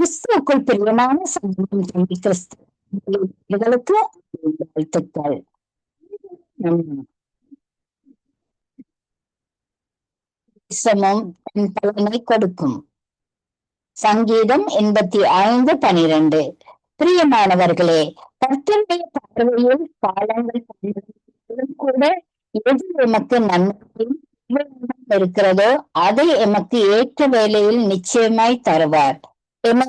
கிறிஸ்துவுக்குள் பிரியமான சங்கமம் தம்பி கிறிஸ்துவர்களுக்கு வாழ்த்துக்கள். உம் தன் பலனை கொடுக்கும். சங்கீதம் எண்பத்தி ஐந்து பனிரெண்டு. பிரியமானவர்களே கர்த்தருடைய பார்வையில் காலங்கள் கூட எது எமக்கு நன்மையும் இருக்கிறதோ அதை எமக்கு ஏற்ற வேலையில் நிச்சயமாய் தருவார். எம்மை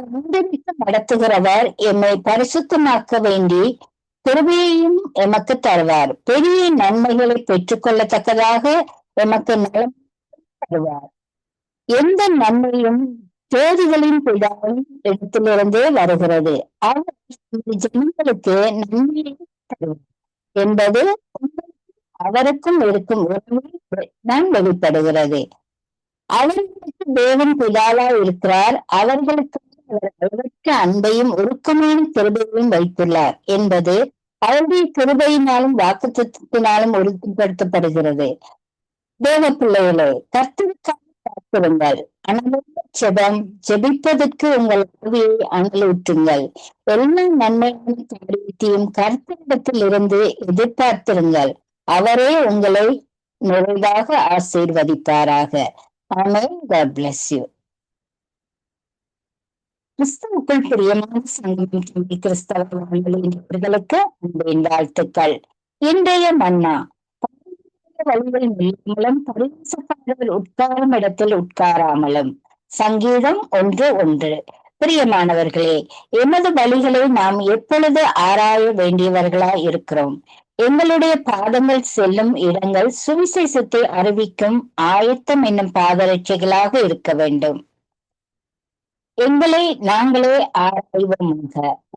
நடத்துகிறவர் எம்மை பரிசுத்தமாக்க வேண்டி திருவையையும் எமக்கு தருவார். பெரிய நன்மைகளை பெற்றுக்கொள்ளத்தக்கதாக எமக்கு நலம் தருவார். எந்த நன்மையும் தேதிகளின் பிதாவின் இடத்திலிருந்தே வருகிறது. அவர் ஜனங்களுக்கு நன்மையை தருவார் என்பது அவருக்கும் இருக்கும் உறவில் நான் வெளிப்படுகிறது. அவர்களுக்கு தேவன் பிதாவா இருக்கிறார். அவர்களுக்கு அவர் அளவற்ற அன்பையும் உருக்கமான கிருபையையும் வைத்துள்ளார். என்பது அவருடைய கிருபையினாலும் வாக்குத்தினாலும் உறுதிப்படுத்தப்படுகிறது தேவ பிள்ளைகளே கர்த்தருக்காக காத்திருங்கள். அனலுள்ள செபம் ஜெபிப்பதற்கு உங்கள் ஆவியை அனலூற்றுங்கள் எல்லா நன்மையான காரியத்தையும் கர்த்தரிடத்தில் இருந்து எதிர்பார்த்திருங்கள். அவரே உங்களை நிறைவாக ஆசீர்வதிப்பாராக. ஆமென். காட் பிளஸ் யூ கிறிஸ்தவுக்குள் பிரியமான சங்கம் தம்பி கிறிஸ்தவ வானொலியினர்களுக்கு அன்பின் வாழ்த்துக்கள். இன்றைய மன்னா வழிகள் மூலம் பரிசப்பாளர்கள் உட்காரும் இடத்தில் உட்காராமலும். சங்கீதம் ஒன்று ஒன்று. பிரியமானவர்களே எமது வழிகளை நாம் எப்பொழுது ஆராய வேண்டியவர்களாய் இருக்கிறோம்? எங்களுடைய பாதங்கள் செல்லும் இடங்கள் சுவிசேஷத்தை அறிவிக்கும் ஆயத்தம் என்னும் பாதரட்சிகளாக இருக்க வேண்டும். எங்களை நாங்களே ஆராய்வோமாக.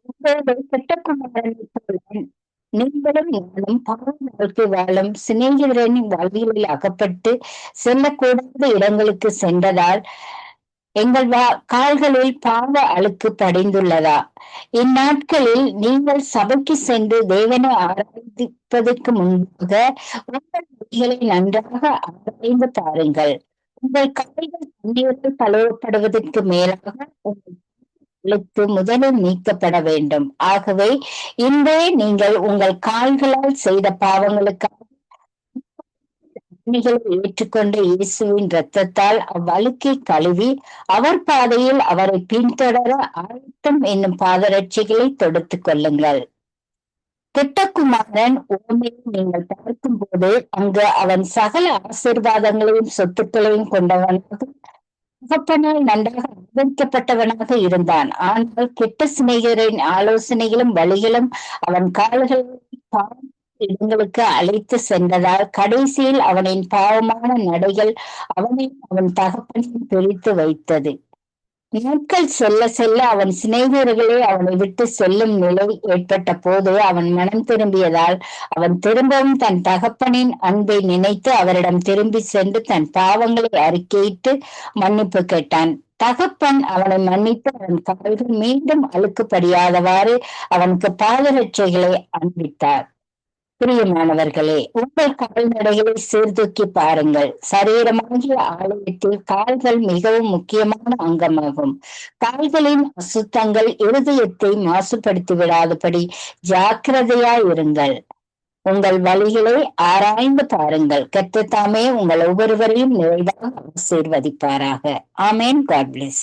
உங்களுடைய கெட்டக்குமாரன் நீங்களும் நானும் பாவ வாழ்க்கை வாழும் சிநேகிதரனின் வாழ்வியலில் அகப்பட்டு செல்லக்கூடாத இடங்களுக்கு சென்றதால் எங்கள் வா கால்களில் பாவ அழுக்கு படைந்துள்ளதா? இந்நாட்களில் நீங்கள் சபைக்கு சென்று தேவனை ஆராய்ப்பதற்கு முன்பாக உங்கள் வழிகளை நன்றாக ஆராய்ந்து பாருங்கள். உங்கள் கால்கள் தண்ணீரில் கழுவப்படுவதற்கு மேலாக உங்கள் முதலில் நீக்கப்பட வேண்டும். ஆகவே இன்றே நீங்கள் உங்கள் கால்களால் செய்த பாவங்களுக்காக ஏற்றுக்கொண்ட இயேசுவின் இரத்தத்தால் அவ்வழுக்கை கழுவி அவர் பாதையில் அவரை பின்தொடர ஆயத்தம் என்னும் பாதரட்சிகளை தொடுத்துக் கொள்ளுங்கள். திட்டக்குமாரன் உண்மையை நீங்கள் பார்க்கும் போது அங்கு அவன் சகல ஆசீர்வாதங்களையும் சொத்துக்களையும் கொண்டவனாக தகப்பனால் நன்றாக ஆதரிக்கப்பட்டவனாக இருந்தான். ஆனால் கெட்ட சிநேகரின் ஆலோசனைகளும் வழிகளும் அவன் கால்களில் இடங்களுக்கு அழைத்து சென்றதால் கடைசியில் அவனின் பாவமான நடைகள் அவனை அவன் தகப்பனையும் பிரித்து வைத்தது. நாட்கள் செல்ல செல்ல அவன் சிநேகிதர்களே அவனை விட்டு செல்லும் நிலை ஏற்பட்ட போது அவன் மனம் திரும்பியதால் அவன் திரும்பவும் தன் தகப்பனின் அன்பை நினைத்து அவரிடம் திரும்பி சென்று தன் பாவங்களை அறிக்கையிட்டு மன்னிப்பு கேட்டான். தகப்பன் அவனை மன்னித்து அவன் கால்கள் மீண்டும் அழுக்குப்படியாதவாறு அவனுக்கு பாதரட்சைகளை அன்பித்தார் பிரியமானவர்களே உங்கள் கால்நடைகளை சீர்தூக்கி பாருங்கள். சரீரமாகிய ஆலயத்தில் கால்கள் மிகவும் முக்கியமான அங்கமாகும். கால்களின் அசுத்தங்கள் இருதயத்தை மாசுபடுத்தி விடாதபடி ஜாக்கிரதையா இருங்கள். உங்கள் வழிகளை ஆராய்ந்து பாருங்கள். கெட்டத்தாமே உங்கள் ஒவ்வொருவரையும் நிறைவாக ஆசீர்வதிப்பாராக. ஆமேன். God plus